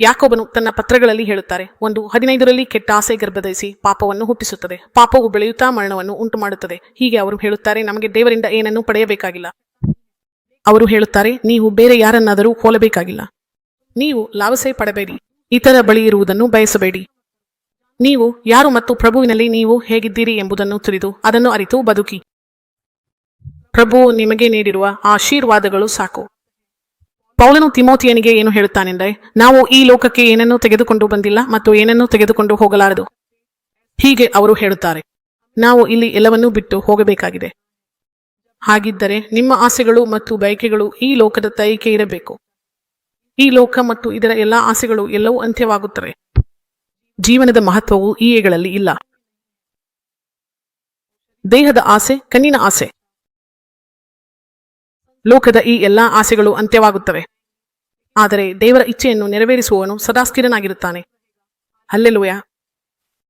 ಯಾಕೋಬನು ತನ್ನ ಪತ್ರಗಳಲ್ಲಿ ಹೇಳುತ್ತಾರೆ, ಒಂದು ಹದಿನೈದರಲ್ಲಿ ಕೆಟ್ಟ ಆಸೆ ಗರ್ಭಧರಿಸಿ ಪಾಪವನ್ನು ಹುಟ್ಟಿಸುತ್ತದೆ. ಪಾಪವು ಬೆಳೆಯುತ್ತಾ ಮರಣವನ್ನು ಉಂಟು ಮಾಡುತ್ತದೆ ಹೀಗೆ ಅವರು ಹೇಳುತ್ತಾರೆ, ನಮಗೆ ದೇವರಿಂದ ಏನನ್ನೂ ಪಡೆಯಬೇಕಾಗಿಲ್ಲ. ಅವರು ಹೇಳುತ್ತಾರೆ, ನೀವು ಬೇರೆ ಯಾರನ್ನಾದರೂ ಹೋಲಬೇಕಾಗಿಲ್ಲ. ನೀವು ಲಾವಸೆ ಪಡಬೇಡಿ. ಇತರ ಬಳಿ ಇರುವುದನ್ನು ಬಯಸಬೇಡಿ. ನೀವು ಯಾರು ಮತ್ತು ಪ್ರಭುವಿನಲ್ಲಿ ನೀವು ಹೇಗಿದ್ದೀರಿ ಎಂಬುದನ್ನು ತಿಳಿದು ಅದನ್ನು ಅರಿತು ಬದುಕಿ. ಪ್ರಭು ನಿಮಗೆ ನೀಡಿರುವ ಆಶೀರ್ವಾದಗಳು ಸಾಕು. ಪೌಲನು ತಿಮೋತಿಯನಿಗೆ ಏನು ಹೇಳುತ್ತಾನೆಂದರೆ, ನಾವು ಈ ಲೋಕಕ್ಕೆ ಏನನ್ನೂ ತೆಗೆದುಕೊಂಡು ಬಂದಿಲ್ಲ ಮತ್ತು ಏನನ್ನೂ ತೆಗೆದುಕೊಂಡು ಹೋಗಲಾರದು. ಹೀಗೆ ಅವರು ಹೇಳುತ್ತಾರೆ. ನಾವು ಇಲ್ಲಿ ಎಲ್ಲವನ್ನೂ ಬಿಟ್ಟು ಹೋಗಬೇಕಾಗಿದೆ. ಹಾಗಿದ್ದರೆ ನಿಮ್ಮ ಆಸೆಗಳು ಮತ್ತು ಬಯಕೆಗಳು ಈ ಲೋಕದ ತೈಕೆ ಇರಬೇಕು. ಈ ಲೋಕ ಮತ್ತು ಇದರ ಎಲ್ಲಾ ಆಸೆಗಳು ಎಲ್ಲವೂ ಅಂತ್ಯವಾಗುತ್ತವೆ. ಜೀವನದ ಮಹತ್ವವು ಈಗಳಲ್ಲಿ ಇಲ್ಲ. ದೇಹದ ಆಸೆ, ಕಣ್ಣಿನ ಆಸೆ. ಲೋಕದ ಈ ಎಲ್ಲಾ ಆಸೆಗಳು ಅಂತ್ಯವಾಗುತ್ತವೆ. ಆದರೆ ದೇವರ ಇಚ್ಛೆಯನ್ನು ನೆರವೇರಿಸುವವನು ಸದಾ ಸ್ಥಿರನಾಗಿರುತ್ತಾನೆ.